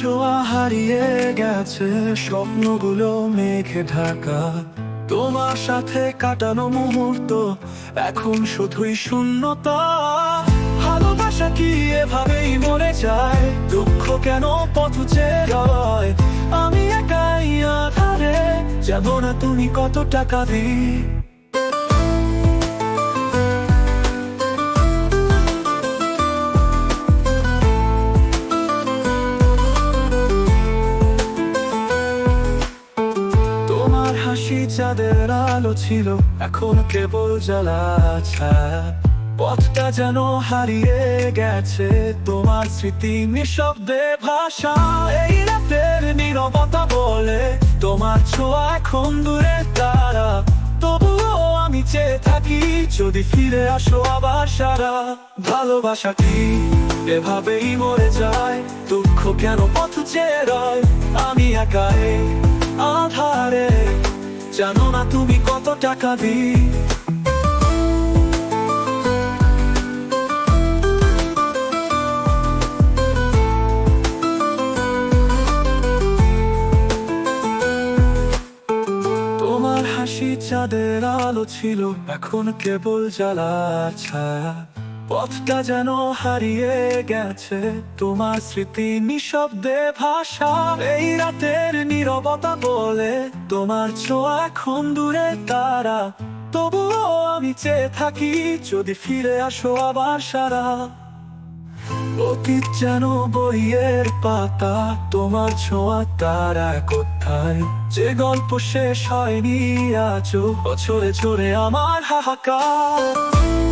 ছোঁয়া হারিয়ে গেছে, স্বপ্নগুলো মেঘে ঢাকা। তোমার সাথে কাটানো মুহূর্ত, এখন শুধুই শূন্যতা। ভালোবাসা কি এভাবেই মরে যায়? দুঃখ কেন পথ রয় আমি একাই আধারে যাব না তুমি কত টাকা দিই। চাঁদের আলো ছিল, এখন কেবল জ্বালা পথটা যেন হারিয়ে গেছে, তোমার স্মৃতি নিঃশব্দে ভাষা এই রাতের নীরবতা বলে, তোমার ছোঁয়া এখন দূরে তারা। তবুও আমি চেয়ে থাকি, যদি ফিরে আসো আবার সারা। ভালোবাসা কি? এভাবেই মরে যায়, দুঃখ কেন পথ চেয়ে আমি একাই আধারে। জানো না তুমি কত টাকা দি তোমার হাসি চাঁদের আলো ছিল, এখন কেবল জ্বালা ছায়া। পথটা যেন হারিয়ে গেছে তোমার স্মৃতি নিঃশব্দে ভাষা এই রাতের নীরবতা বলে তোমার ছোঁয়া এখন দূরে তারা। তবুও আমি চেয়ে থাকি যদি ফিরে আসো আবার সারা। অতীত যেন বইয়ের পাতা, তোমার ছোঁয়া তারা কোথায়? যে গল্প শেষ হয়নি আজও, বছরে জোরে আমার হাহাকার।